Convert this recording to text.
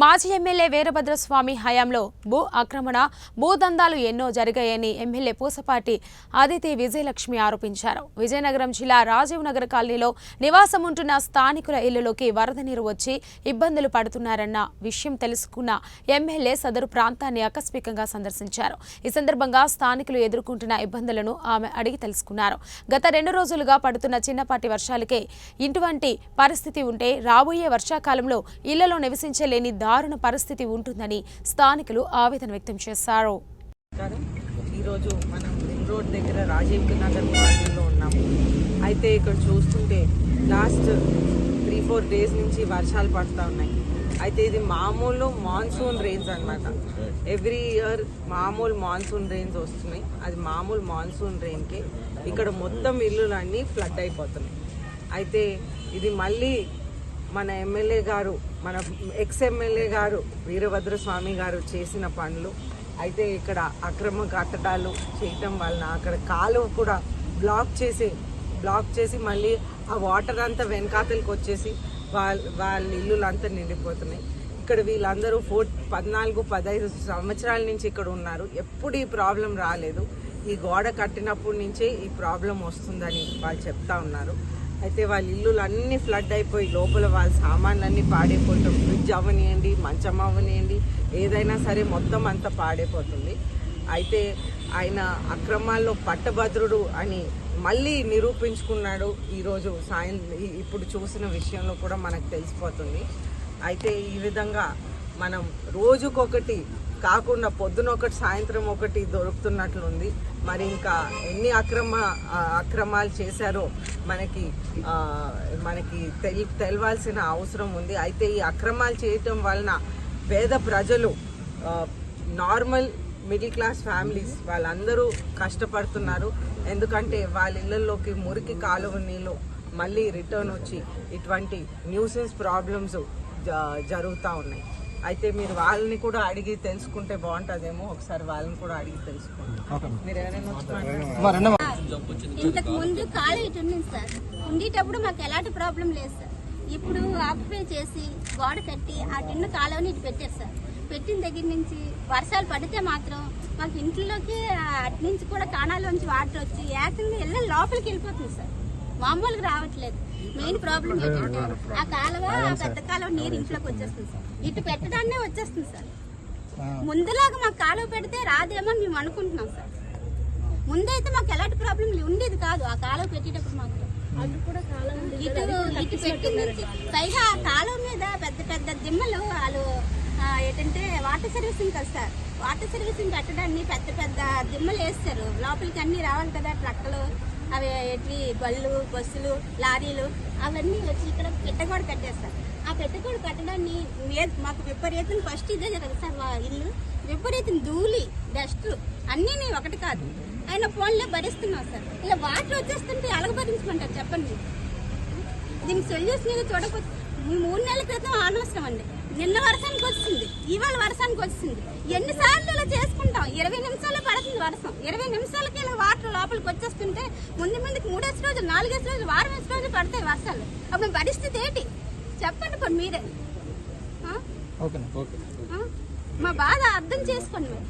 మాజీ ఎమ్మెల్యే వీరభద్రస్వామి హయాంలో భూ ఆక్రమణ భూదందాలు ఎన్నో జరిగాయని ఎమ్మెల్యే పూసపాటి ఆదితి విజయలక్ష్మి ఆరోపించారు. విజయనగరం జిల్లా రాజీవ్ నగర్ కాలనీలో నివాసం ఉంటున్న స్థానికుల ఇళ్ళలోకి వరద నీరు వచ్చి ఇబ్బందులు పడుతున్నారన్న విషయం తెలుసుకున్న ఎమ్మెల్యే సదరు ప్రాంతాన్ని ఆకస్మికంగా సందర్శించారు. ఈ సందర్భంగా స్థానికులు ఎదుర్కొంటున్న ఇబ్బందులను ఆమె అడిగి తెలుసుకున్నారు. గత రెండు రోజులుగా పడుతున్న చిన్నపాటి వర్షాలకే ఇటువంటి పరిస్థితి ఉంటే రాబోయే వర్షాకాలంలో ఇళ్ళలో నివసించలేని దారుణ పరిస్థితి ఉంటుందని స్థానికులు ఆవేదన వ్యక్తం చేశారు. ఈరోజు మనం రింగ్ రోడ్ దగ్గర రాజీవ్ నగర్ మార్గంలో ఉన్నాము అయితే ఇక్కడ చూస్తుంటే లాస్ట్ త్రీ ఫోర్ డేస్ నుంచి వర్షాలు పడుతూ ఉన్నాయి. అయితే ఇది మామూలు మాన్సూన్ రెయిన్స్ అన్నమాట. ఎవ్రీ ఇయర్ మామూలు మాన్సూన్ రెయిన్స్ వస్తున్నాయి. అది మామూలు మాన్సూన్ రెయిన్కి ఇక్కడ మొత్తం ఇల్లులన్నీ ఫ్లడ్ అయిపోతున్నాయి. అయితే ఇది మళ్ళీ మన ఎమ్మెల్యే గారు మన ఎక్స్ ఎమ్మెల్యే గారు వీరభద్ర స్వామి గారు చేసిన పనులు అయితే ఇక్కడ అక్రమ కట్టడాలు చేయటం వలన అక్కడ కాలువ కూడా బ్లాక్ చేసి బ్లాక్ చేసి మళ్ళీ ఆ వాటర్ అంతా వెనకాతలకు వచ్చేసి వాళ్ళ వాళ్ళ ఇల్లులు అంతా నిండిపోతున్నాయి. ఇక్కడ వీళ్ళందరూ ఫోర్ పద్నాలుగు పదహైదు సంవత్సరాల నుంచి ఇక్కడ ఉన్నారు. ఎప్పుడు ఈ ప్రాబ్లం రాలేదు. ఈ గోడ కట్టినప్పటి నుంచే ఈ ప్రాబ్లం వస్తుందని వాళ్ళు చెప్తా ఉన్నారు. అయితే వాళ్ళ ఇల్లులు అన్నీ ఫ్లడ్ అయిపోయి లోపల వాళ్ళ సామాన్లన్నీ పాడైపోతాం. ఫ్రిడ్జ్ అవ్వనియండి మంచం అవనియండి ఏదైనా సరే మొత్తం అంతా పాడైపోతుంది. అయితే ఆయన అక్రమాల్లో పట్టభద్రుడు అని మళ్ళీ నిరూపించుకున్నాడు ఈరోజు సాయం ఇప్పుడు చూసిన విషయంలో కూడా మనకు తెలిసిపోతుంది. అయితే ఈ విధంగా మనం రోజుకొకటి కాకుండా పొద్దున ఒకటి సాయంత్రం ఒకటి దొరుకుతున్నట్లుంది. మరి ఇంకా ఎన్ని అక్రమ అక్రమాలు చేశారో మనకి మనకి తెలి తెలవాల్సిన అవసరం ఉంది. అయితే ఈ అక్రమాలు చేయటం వలన పేద ప్రజలు నార్మల్ మిడిల్ క్లాస్ ఫ్యామిలీస్ వాళ్ళందరూ కష్టపడుతున్నారు. ఎందుకంటే వాళ్ళ ఇళ్ళల్లోకి మురికి కాలువ నీళ్ళు మళ్ళీ రిటర్న్ వచ్చి ఇటువంటి న్యూసెన్స్ ప్రాబ్లమ్స్ జరుగుతూ ఉన్నాయి. అయితే మీరు వాళ్ళని కూడా అడిగి తెలుసుకుంటే బాగుంటుందేమో. ఒకసారి వాళ్ళని కూడా అడిగి తెలుసుకోండి. ఇంతకు ముందు ఖాళీ ఇటు ఉంది సార్. ఉండేటప్పుడు మాకు ఎలాంటి ప్రాబ్లం లేదు సార్. ఇప్పుడు ఆక్యుపై చేసి గోడ కట్టి ఆ టిన్ను కాలువని ఇటు పెట్టారు సార్. పెట్టిన దగ్గర నుంచి వర్షాలు పడితే మాత్రం మాకు ఇంట్లోకి అటు నుంచి కూడా కాణాలోంచి వాటర్ వచ్చి ఏకంగా వెళ్ళి లోపలికి వెళ్ళిపోతుంది సార్. మామూలుగా రావట్లేదు. మెయిన్ ప్రాబ్లం ఏంటంటే ఆ కాలువ ఆ పెద్ద కాలువ నీరు ఇంట్లోకి వచ్చేస్తుంది సార్. ఇటు పెట్టడాన్నే వచ్చేస్తుంది సార్. ముందులాగా మాకు కాలువ పెడితే రాదేమో అని మేము అనుకుంటున్నాం సార్. ముందైతే మాకు ఎలాంటి ప్రాబ్లం ఉండేది కాదు. ఆ కాలువ పెట్టేటప్పుడు మాత్రం. ఇటు ఇటు పెట్టింది. పైగా ఆ కాలువ మీద పెద్ద పెద్ద దిమ్మలు వాళ్ళు ఏంటంటే వాటర్ సర్వీసింగ్ కదా సార్. వాటర్ సర్వీసింగ్ కట్టడాన్ని పెద్ద పెద్ద దిమ్మలు వేస్తారు లోపలికి అన్ని రావాలి కదా ట్రక్కులు. అవి ఎట్వి బళ్ళు బస్సులు లారీలు అవన్నీ వచ్చి ఇక్కడ పెట్టగోడ కట్టేస్తారు. ఆ పెట్టగోడ కట్టడాన్ని మాకు విపరీతం ఫస్ట్ ఇదే కదా సార్ మా ఇల్లు విపరీతం ధూళి డస్ట్ అన్నీ ఒకటి కాదు. ఆయన ఫోన్లో భరిస్తున్నాం సార్. ఇలా వాటర్ వచ్చేస్తుంటే అలగభరించుకుంటారు చెప్పండి. దీనికి సొల్యూషన్ ఏదో చూడకపోతే మూడు నెలల క్రితం అనవసరం అండి. నిన్న వర్షానికి వచ్చింది ఇవాళ వర్షానికి వచ్చింది. ఎన్నిసార్లు ఇలా చేసుకుంటాం? ఇరవై నిమిషాలు పడుతుంది వర్షం. ఇరవై నిమిషాలకి ఇలా వాటర్ లోపలికి వచ్చేస్తుంటే ముందు ముందుకు మూడేసి రోజులు నాలుగేసి రోజులు వారం వేసి రోజులు పడతాయి వర్షాలు. అప్పుడు పరిస్థితి ఏంటి? చెప్పండి పోనీ మీరే? మా బాధ అర్థం చేసుకోండి మీరు.